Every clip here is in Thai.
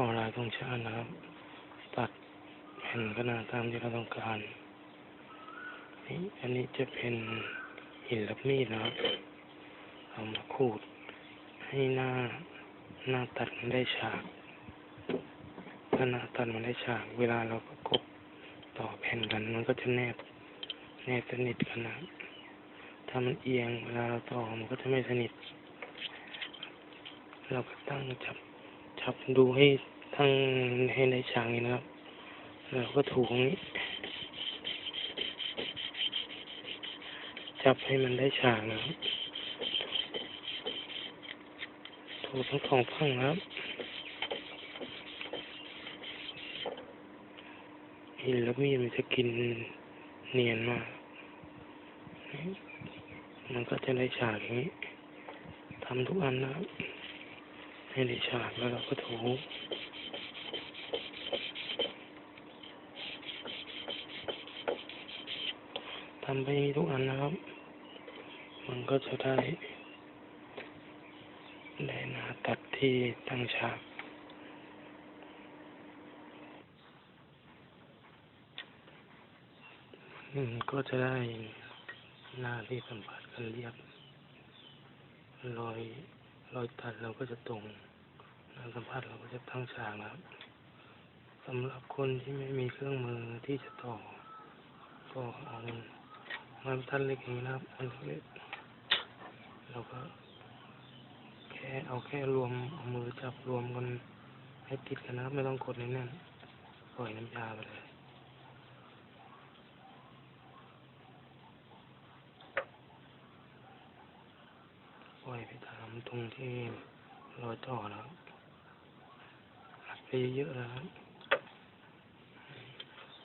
ต่อลายของชาตินะครับ ตัดแผ่นขนาดตามที่เราต้องการนี่อันนี้จะเป็นหินรับมีดนะครับเอามาขูด ให้หน้าหน้าตัดมันได้ฉากถ้าหน้าตัดมันได้ฉาก เวลาเราประกบต่อแผ่นกัน มันก็จะแนบแนบสนิทกันนะถ้ามันเอียงเวลาเราต่อมันก็จะไม่สนิท เราก็ตั้งจับ จับ ดูให้ตั้งให้ได้ฉากนี้นะครับแล้วก็ถูตรงนี้ จับให้มันได้ฉากนะครับถูทั้งสองฝั่งนะครับหินแล้วมีดมันจะกินเนียนมาก มันก็จะได้ฉากอย่างนี้ทำทุกอันนะครับ ให้ได้ฉากแล้วเราก็ถูทำไปทุกอันนะครับ มันก็จะได้ได้หน้าตัดที่ตั้งฉากก็จะได้หน้าที่สัมผัสกันเรียบรอย รอยตัดเราก็จะตรงน้าสัมผัสเราก็จะตั้งฉากนะครับสำหรับคนที่ไม่มีเครื่องมือที่จะต่อ ก็เอาไม้บรรทัดเล็กนี้นะครับอันเล็กเราก็แค่เอาแค่รวมเอามือจับรวมกันให้ติดกันนะครับ ไม่ต้องกดแน่นๆปล่อยน้ำยาไปเลยปล่อยไปตาม ตรงที่รอยต่อนะครับอัดไปเยอะๆนะครับ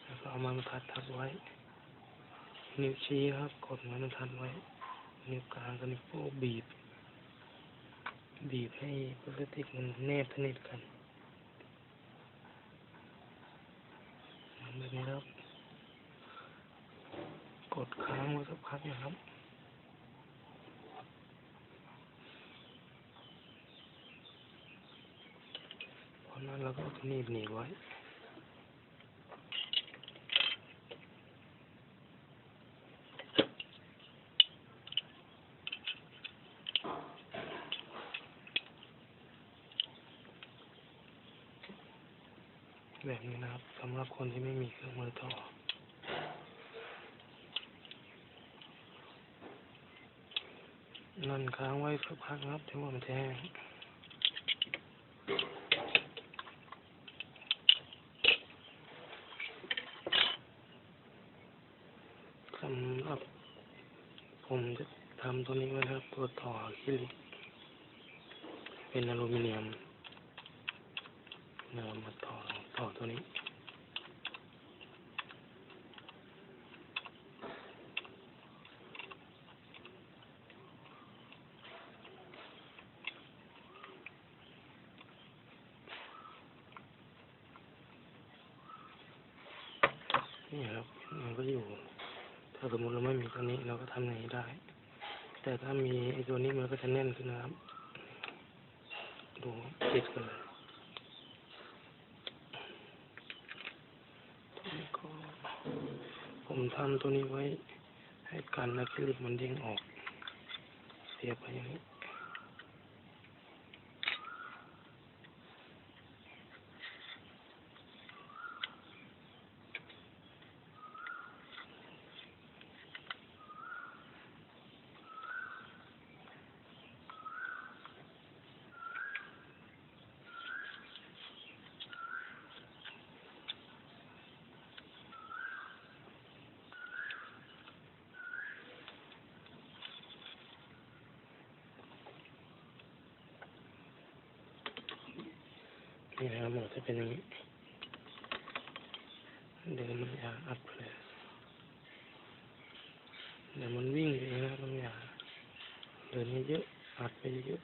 แล้วก็เอาไมาบรรทัดทับไว้ นิ้วชี้ครับกดไม้บรรทัดไว้ นิ้วกลางกับนิ้วโป้งบีบ บีบให้พลาสติกมันแนบสนิทกันแบบนี้ครับ กดค้างไว้สักพักนะครับ เพราะนั้นเรา ก็หนีบหนีบไว้แบบนี้นะครับสำหรับคนที่ไม่มีเครื่องมือต่อนั่นค้างไว้สักพักครับถึงว่ามันจะแห้งสำหรับ ผมจะทำตัวนี้ไว้นะครับ ตัวต่อคิลิกเป็นอลูมิเนียมเรามาต่อต่อตัวนี้นี่ครับมันก็อยู่ ถ้าสมมติเราไม่มีตัวนี้เราก็ทำอย่างนี้ได้ แต่ถ้ามีไอ้ตัวนี้มันก็จะแน่นขึ้นนะครับ ดูติดกันเลยก็ผมทำตัวนี้ไว้ให้กันอะคริลิปมันเด้งออก เสียบไปอย่างนี้ นี่นะครับมันจะเป็นอย่างนี้เดินมันยาอัดเลยเดี๋ยวมันวิ่งเองนะมันยาเดินไม่เยอะอัดไปเยอะ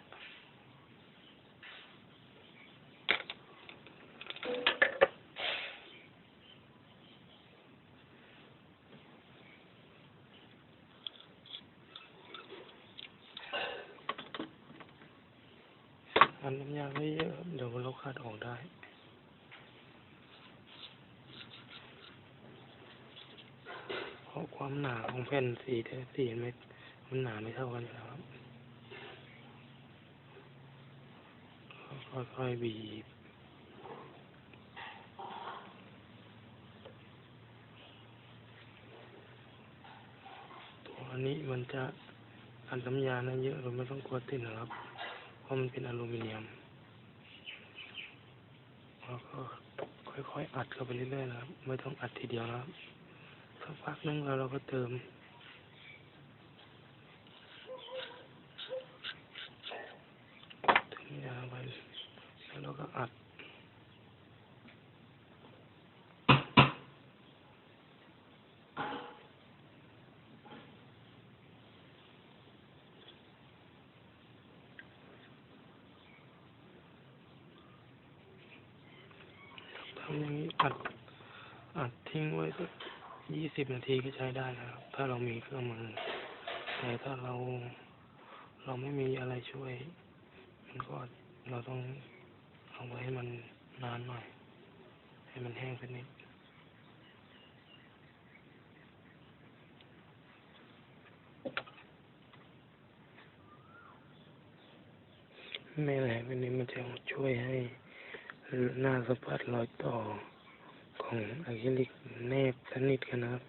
คันน้ำยาไม่เยอะเดี๋ยวมันลบคาดออกได้เพราะความหนาของแผ่นสีแต่สีไม่มันหนาไม่เท่ากันแล้วครับค่อยๆบีบตัวนี้มันจะอันน้ำยานัะเยอะเราไม่ต้องกลัวติดนะครับ ราะมันเป็นอลูมิเนียมแล้วก็ค่อยๆอัดเข้าไปเรื่อยๆนะครับ ไม่ต้องอัดทีเดียวนะครับสักพักนึงแล้วเราก็เติมถึงยาไปแล้วเราก็อัด ทำอย่าง นี้อัดอัดทิ้งไว้สักยี่สิบนาทีก็ใช้ได้นะครับ ถ้าเรามีเครื่องมือ แต่ถ้าเราเราไม่มีอะไรช่วย มันก็เราต้องเอาไว้ให้มันนานหน่อย ให้มันแห้งสักนิดแม่แหลกอันนี้มันจะช่วยให้ หน้าสัมผัสรอยต่อของอะคริลิกแนบสนิทกันนะครับ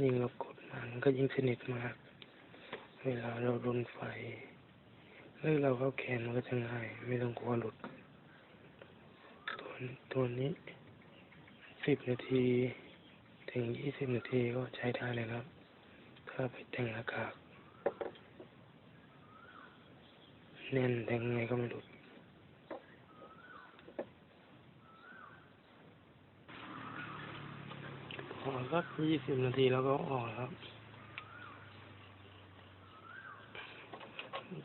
ยิ่งเรากดมันก็ยิ่งสนิทมาก เวลาเราโดนไฟหรือเราเข้าแขนมันก็จะง่ายไม่ต้องกลัวหลุด ตัวตัวนี้สิบนาทีถึงยี่สิบนาทีก็ใช้ได้เลยครับ ถ้าไปแต่งหน้ากากแน่นแต่งไงก็ไม่หลุด พอสักยี่สิบนาทีแล้วก็ออกครับ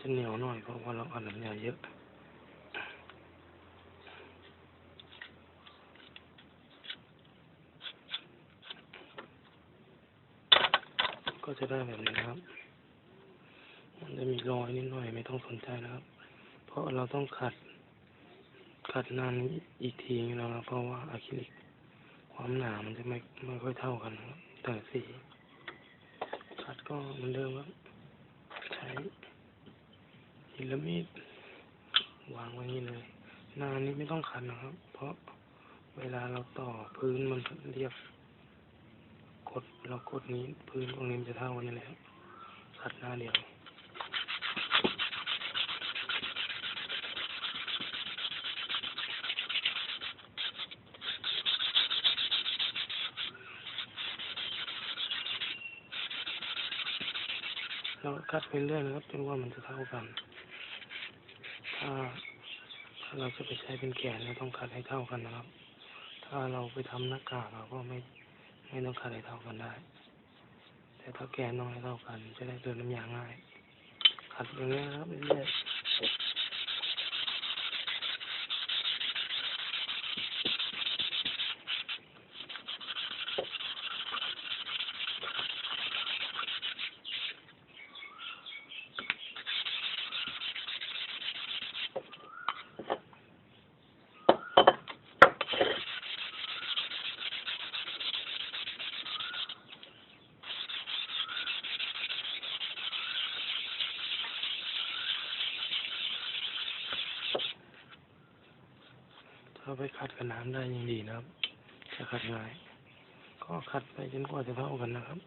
จะเหนียวหน่อยเพราะว่าเราอัดน้ำยาเยอะก็จะได้แบบนี้ครับ มันจะมีรอยนิดหน่อยไม่ต้องสนใจนะครับ เพราะเราต้องขัด ขัดนานอีกทีนึงนะครับ เพราะว่าอะคริลิก ความหนามันจะไม่ไม่ค่อยเท่ากันแต่สีขัดก็เหมือนเดิมครับใช้หินละมีดวางไว้นี่เลยหน้านี้ไม่ต้องขัดนะครับ เพราะเวลาเราต่อพื้นมันเรียบกดเรากดนี้พื้นตรงนี้มันจะเท่ากันนี่แหละครับขัดหน้าเดียว เราคัดไปเรื่อยนะครับจนกว่ามันจะเท่ากัน ถ้าถ้าเราจะไปใช้เป็นแขนเราต้องคัดให้เท่ากันนะครับ ถ้าเราไปทำหน้ากากเราก็ไม่ไม่ต้องคัดให้เท่ากันได้ แต่ถ้าแกนต้องให้เท่ากัน จะได้เดินน้ำยาง่ายขัดอย่างนี้ยนะครับเรื่อย ถ้าไปขัดกับน้ำได้ยังดีนะครับจะขัดง่าย ก็ขัดไปจนกว่าจะเท่ากันนะครับ